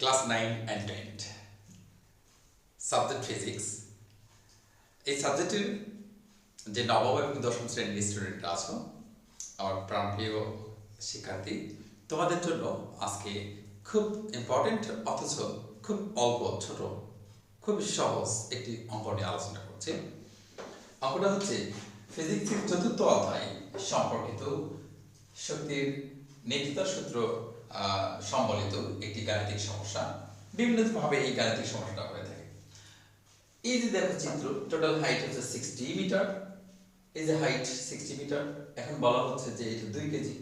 Class nine and tenth subject physics এই সাবজেক্টের যে নবম এবং দশম শ্রেণির স্টুডেন্ট আছো আমার প্রাণপ্রিয় শিক্ষার্থী, তোমাদের জন্য আজকে খুব ইম্পর্টেন্ট অথচ খুব অল্প, ছোট খুব সহজ একটি অঙ্ক নিয়ে আলোচনা করছি। অঙ্কটা হচ্ছে ফিজিক্সের চতুর্থ অধ্যায় সম্পর্কিত শক্তির নেতৃত্ব সূত্র সম্বলিত একটি গাণিতিক সমস্যা। বিভিন্নভাবে এই গাণিতিক সমস্যাটা হয়ে থাকে। এই যে দেখো চিত্র টোটাল হাইট হচ্ছে সিক্সটি মিটার এই যে হাইট সিক্সটি মিটার এখন বলা হচ্ছে যে এটা দুই কেজি।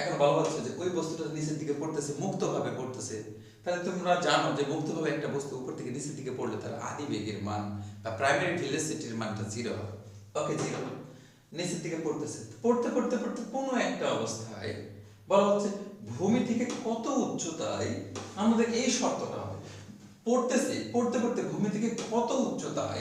এখন বলা হচ্ছে যে ওই বস্তুটা নিচের দিকে পড়তেছে, মুক্তভাবে পড়তেছে, তাহলে তোমরা জানো যে মুক্তভাবে একটা বস্তু উপর থেকে নিচের দিকে পড়লে তার আদি বেগের মান বা প্রাইমারি ভেলোসিটির মানটা জিরো হবে ওকে জিরো নিচের দিকে পড়তেছে। পড়তে পড়তে পড়তে কোনো একটা অবস্থায় বলা হচ্ছে ভূমি থেকে কত উচ্চতায় আমাদের এই শর্তটা হবে। পড়তেছে, পড়তে পড়তে ভূমি থেকে কত উচ্চতায়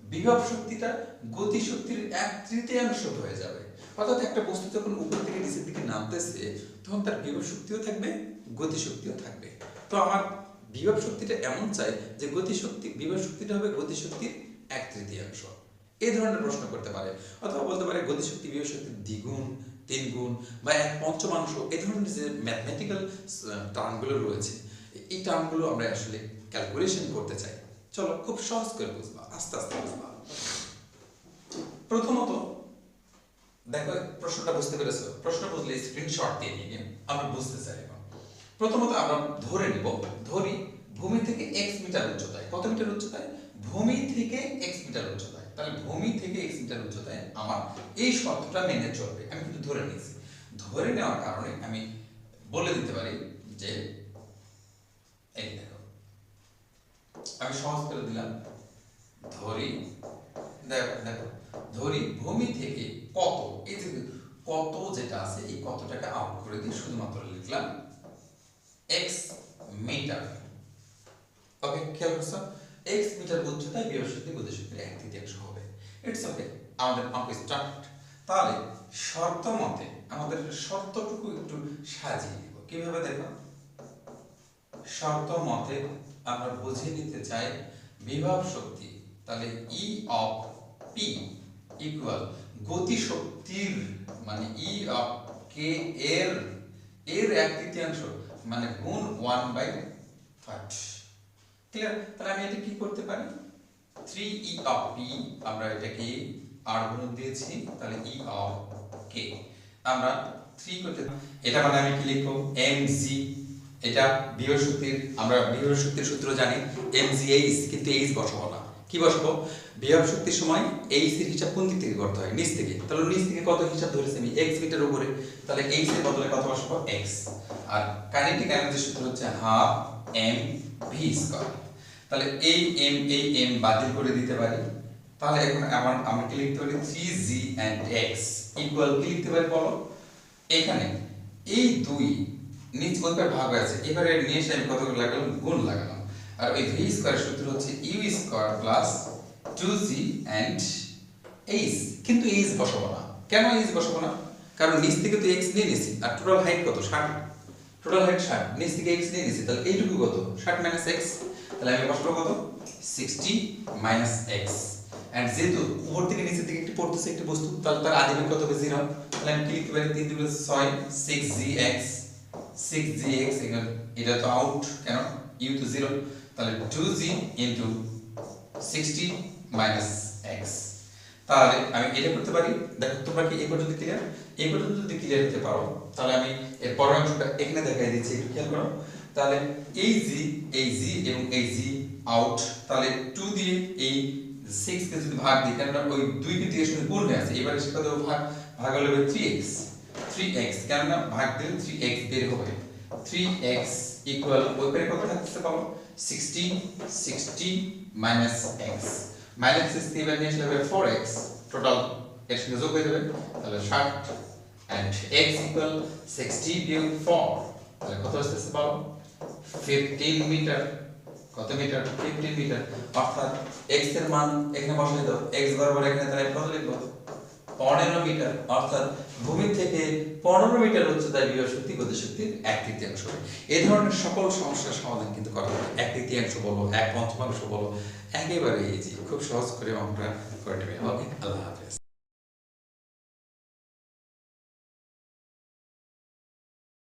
বিভব শক্তিটা গতি শক্তির এক তৃতীয়াংশ হয়ে যাবে। অর্থাৎ একটা বস্তু যখন উপর থেকে নিচের দিকে নামতেছে, তখন তার বিভব শক্তিও থাকবে, গতি শক্তিও থাকবে। তো আমার বিভব শক্তিটা এমন চাই যে গতি শক্তি, বিভব শক্তিটা হবে গতি শক্তির এক তৃতীয়াংশ। এই ধরনের প্রশ্ন করতে পারে। অথবা বলতে পারে গতিশক্তি বিভব শক্তির দ্বিগুণ। তিন গুণ বা এক পঞ্চমাংশ এই ধরনের যে ম্যাথমেটিক্যাল টার্মগুলো রয়েছে, এই টার্মগুলো আমরা আসলে ক্যালকুলেশন করতে চাই। চলো, খুব সহজ করে বুঝবা, আস্তে আস্তে বুঝবা। প্রথমত, দেখো, প্রশ্নটা বুঝতে পেরেছ? প্রশ্ন বুঝলে স্ক্রিনশট দিয়ে নিয়ে আমরা বুঝতে চাই এখন। প্রথমত আমরা ধরে নিব, ধরি, ভূমি থেকে এক্স মিটার উচ্চতায়, কত মিটার উচ্চতায়? ভূমি থেকে এক্স মিটার উচ্চতায়। তাহলে ভূমি থেকে এক্স মিটার উচ্চতায় আমার এই শর্তটা মেনে চলবে। আমি কিন্তু ধরে নিয়েছি। ধরে নেওয়ার কারণে আমি বলে দিতে পারি যে, এই দেখো, আমি সহজ করে দিলাম। ধরি, দেখো দেখো, ধরি ভূমি থেকে কত, এই যে কত যেটা আছে, এই কতটাকে আউট করে দিয়ে শুধুমাত্র লিখলাম এক্স মিটার ওকে খেয়াল করছ? এক্স মিটার উচ্চতায় গতি শক্তির এক তৃতীয়াংশ হবে। ইটস ওকে আমাদের অঙ্ক স্টার্ট তাহলে শর্ত মতে আমাদের শর্তটুকু একটু সাজিয়ে দিব কীভাবে দেখো? শর্ত মতে আমরা বুঝে নিতে চাই বিভব শক্তি, তাহলে ই অফ পি ইকুয়াল গতি শক্তির মানে ই অফ কে এর এর এক তৃতীয়াংশ মানে গুণ ওয়ান বাই ফাইভ ক্লিয়ার তাহলে আমি এটা কি করতে পারি? থ্রি ই অফ পি আমরা এটাকে আর গুণ দিয়েছি, তাহলে ই অফ কে আমরা থ্রি করতে এটা মানে আমি কি লিখব? জি এটা বিভব শক্তির আমরা বিভব শক্তির সূত্র জানি। জি এইচ কিন্তু এইচ বসাবো না। কি বসাবো? বিভব শক্তির সময় এইচ এর হিসাব কোন দিক থেকে করতে হয়? নিচ থেকে। তাহলে নিচ থেকে কত হিসাব ধরেছি আমি? এক্স মিটার উপরে। তাহলে এইচ এর বদলে কত বসাবো? X আর কাইনেটিক এনার্জি সূত্র হচ্ছে হাফ এম ভি স্কয়ার তাহলে এই এম এই এম বাতিল করে দিতে পারি। তাহলে এখন আমার আমরা কি লিখতে পারি? Three G and X equal কি লিখতে পারি বলো? এখানে এই দুই নিচ ভাগ এবারে নিয়ে এসে আমি কত লাগালাম? গুণ লাগালাম। আর ওই ভি স্কয়ার সূত্র হচ্ছে U square plus two G and H কিন্তু এইচ বসাবো না। কেন এইচ বসাবো না? কারণ নিচ থেকে তো এক্স নিয়ে আর টোটাল হাইট কত? ষাট। টোটাল হাইট ষাট নিচ থেকে এক্স নিয়ে নিয়েছি তাহলে এইটুকু কত? ষাট মাইনাস এক্স তাহলে আমি কষ্ট কত সিক্সটি মাইনাস এক্স এন্ড যেহেতু উপর থেকে নিচের দিকে একটি পড়তেছে একটি বস্তু, তাহলে তার আদি কত হবে? জিরো তাহলে আমি কি লিখতে পারি? তিন দুগুলো ছয় six G X six G X এটা তো আউট কেন? ইউ তো জিরো তাহলে two G into sixty minus X তাহলে আমি এটা করতে পারি? দেখো, তোমরা কি এই পর্যন্ত ক্লিয়ার এই পর্যন্ত যদি ক্লিয়ার হতে পারো, তাহলে আমি এর পরের অংশটা এখানে দেখাই দিচ্ছি, একটু খেয়াল করো। তাহলে এই জি এই জি এবং এই জি আউট তাহলে টু দিয়ে এই সিক্স কে যদি ভাগ দিই, কেননা ওই দুই কে দিয়ে গুণ হয়ে আছে। এবারে সেটা তো ভাগ ভাগ হলে থ্রি এক্স থ্রি এক্স কেননা ভাগ দিলে থ্রি এক্স বের হবে। থ্রি এক্স ইকুয়াল ওই পারে কত থাকতে পাবো sixty sixty minus X minus sixty এবার নিয়ে আসলে ফোর টোটাল এর সঙ্গে যোগ হয়ে যাবে তাহলে ষাট অ্যান্ড এক্স ইকুয়াল বিয়োগ ফোর তাহলে কত আসতেছে পাবো? ফিফটিন মিটার কত মিটার ফিফটিন মিটার অর্থাৎ এক্সের মান এখানে বসাই দাও এক্স বরাবর এখানে তাহলে কত লিখব? পনেরো মিটার, অর্থাৎ ভূমি থেকে পনেরো মিটার উচ্চতায় বিভব শক্তি, গতি শক্তির এক তৃতীয়াংশ এ ধরনের সকল সমস্যার সমাধান কিন্তু করা হয়। এক তৃতীয়াংশ বলো, এক পঞ্চমাংশ বলো, একেবারে ইজি খুব সহজ করে আমরা করে নেবে। ওকে, আল্লাহ হাফেজ।